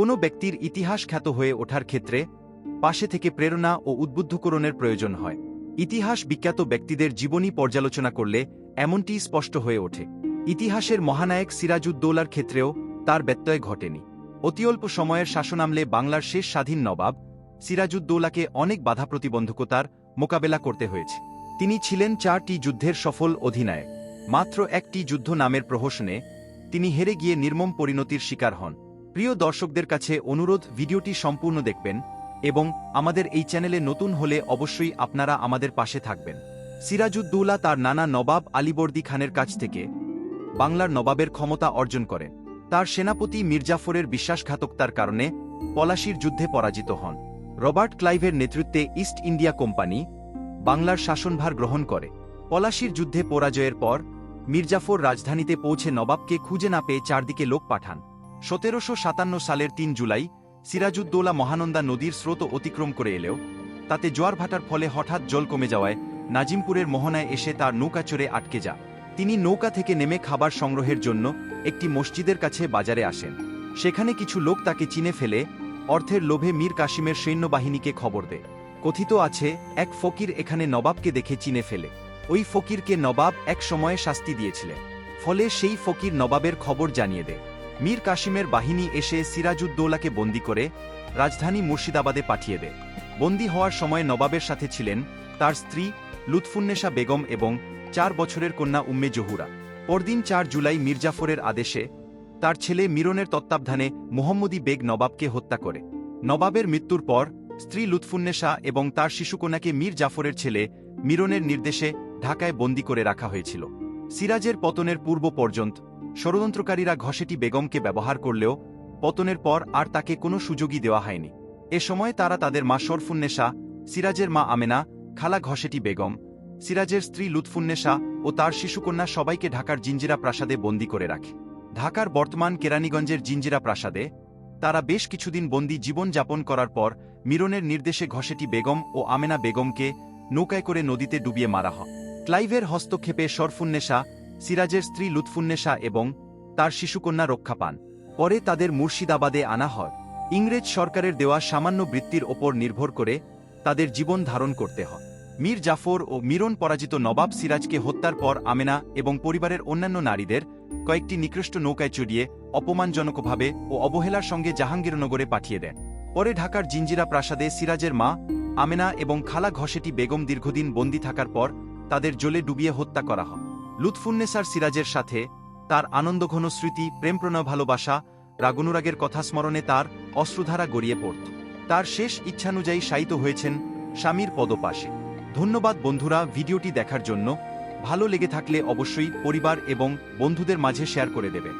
কোনো ব্যক্তির ইতিহাস খ্যাত হয়ে ওঠার ক্ষেত্রে পাশে থেকে প্রেরণা ও উদ্বুদ্ধকরণের প্রয়োজন হয়। ইতিহাস বিখ্যাত ব্যক্তিদের জীবনী পর্যালোচনা করলে এমনটি স্পষ্ট হয়ে ওঠে। ইতিহাসের মহানায়ক সিরাজউদ্দৌলার ক্ষেত্রেও তার ব্যত্যয় ঘটেনি। অতি অল্প সময়ের শাসনামলে বাংলার শেষ স্বাধীন নবাব সিরাজউদ্দৌলাকে অনেক বাধা প্রতিবন্ধকতার মোকাবেলা করতে হয়েছে। তিনি ছিলেন চারটি যুদ্ধের সফল অধিনায়ক। মাত্র একটি যুদ্ধ নামের প্রহসনে তিনি হেরে গিয়ে নির্মম পরিণতির শিকার হন। প্রিয় দর্শকদের কাছে অনুরোধ, ভিডিওটি সম্পূর্ণ দেখবেন এবং আমাদের এই চ্যানেলে নতুন হলে অবশ্যই আপনারা আমাদের পাশে থাকবেন। সিরাজউদ্দৌলা তার নানা নবাব আলীবর্দী খানের কাছ থেকে বাংলার নবাবের ক্ষমতা অর্জন করেন। তার সেনাপতি মির্জাফরের বিশ্বাসঘাতকতার কারণে পলাশির যুদ্ধে পরাজিত হন। রবার্ট ক্লাইভের নেতৃত্বে ইস্ট ইন্ডিয়া কোম্পানি বাংলার শাসনভার গ্রহণ করে। পলাশির যুদ্ধে পরাজয়ের পর মির্জাফর রাজধানীতে পৌঁছে নবাবকে খুঁজে না পেয়ে চারদিকে লোক পাঠান। সতেরোশো সাতান্ন সালের তিন জুলাই, সিরাজউদ্দৌলা মহানন্দা নদীর স্রোত অতিক্রম করে এলেও, তাতে জোয়ার ভাটার ফলে হঠাৎ জল কমে যাওয়ায় নাজিমপুরের মোহনায় এসে তার নৌকা চড়ে আটকে যা তিনি নৌকা থেকে নেমে খাবার সংগ্রহের জন্য একটি মসজিদের কাছে বাজারে আসেন। সেখানে কিছু লোক তাকে চিনে ফেলে অর্থের লোভে মীর কাশিমের সৈন্যবাহিনীকে খবর দেয়। কথিত আছে, এক ফকির এখানে নবাবকে দেখে চিনে ফেলে। ওই ফকিরকে নবাব এক সময়ে শাস্তি দিয়েছিলেন। ফলে সেই ফকির নবাবের খবর জানিয়ে দেয়। মীর কাশিমের বাহিনী এসে সিরাজউদ্দৌলাকে বন্দি করে রাজধানী মুর্শিদাবাদে পাঠিয়ে দেয়। বন্দি হওয়ার সময় নবাবের সাথে ছিলেন তার স্ত্রী লুৎফুন্নেসা বেগম এবং চার বছরের কন্যা উম্মে জহুরা। পরদিন চার জুলাই মির্জাফরের আদেশে তার ছেলে মিরনের তত্ত্বাবধানে মোহাম্মদী বেগ নবাবকে হত্যা করে। নবাবের মৃত্যুর পর স্ত্রী লুৎফুন্নেসা এবং তার শিশুকন্যাকে মীর জাফরের ছেলে মিরনের নির্দেশে ঢাকায় বন্দি করে রাখা হয়েছিল। সিরাজের পতনের পূর্ব পর্যন্ত ষড়যন্ত্রকারীরা ঘষেটি বেগমকে ব্যবহার করলেও পতনের পর আর তাকে কোনো সুযোগই দেওয়া হয়নি। এ সময় তারা তাদের মা শরফুন্নেসা সিরাজের মা আমেনা, খালা ঘষেটি বেগম, সিরাজের স্ত্রী লুৎফুন্নেসা ও তার শিশুকন্যা সবাইকে ঢাকার জিঞ্জিরা প্রাসাদে বন্দি করে রাখে। ঢাকার বর্তমান কেরানীগঞ্জের জিঞ্জিরা প্রাসাদে তারা বেশ কিছুদিন বন্দি জীবন যাপন করার পর মিরনের নির্দেশে ঘষেটি বেগম ও আমেনা বেগমকে নৌকায় করে নদীতে ডুবিয়ে মারা হয়। ক্লাইভের হস্তক্ষেপে শরফুন্নেসা সিরাজের স্ত্রী লুৎফুন্নেসা এবং তার শিশুকন্যা রক্ষা পান। পরে তাদের মুর্শিদাবাদে আনা হয়। ইংরেজ সরকারের দেওয়া সামান্য বৃত্তির ওপর নির্ভর করে তাদের জীবন ধারণ করতে হয়। মীর জাফর ও মিরন পরাজিত নবাব সিরাজকে হত্যার পর আমেনা এবং পরিবারের অন্যান্য নারীদের কয়েকটি নিকৃষ্ট নৌকায় চড়িয়ে অপমানজনকভাবে ও অবহেলার সঙ্গে জাহাঙ্গীরনগরে পাঠিয়ে দেন। পরে ঢাকার জিঞ্জিরা প্রাসাদে সিরাজের মা, আমেনা এবং খালা ঘষেটি বেগম দীর্ঘদিন বন্দী থাকার পর তাদের জলে ডুবিয়ে হত্যা করা হয়। লুৎফুন্নেসার সিরাজের সাথে তার আনন্দঘন স্মৃতি, প্রেমপ্রণয় ভালোবাসা, রাগুনুরাগের কথা স্মরণে তার অশ্রুধারা গড়িয়ে পড়ত। তার শেষ ইচ্ছানুযায়ী শায়িত হয়েছেন স্বামীর পদপাশে। ধন্যবাদ বন্ধুরা ভিডিওটি দেখার জন্য। ভালো লেগে থাকলে অবশ্যই পরিবার এবং বন্ধুদের মাঝে শেয়ার করে দেবেন।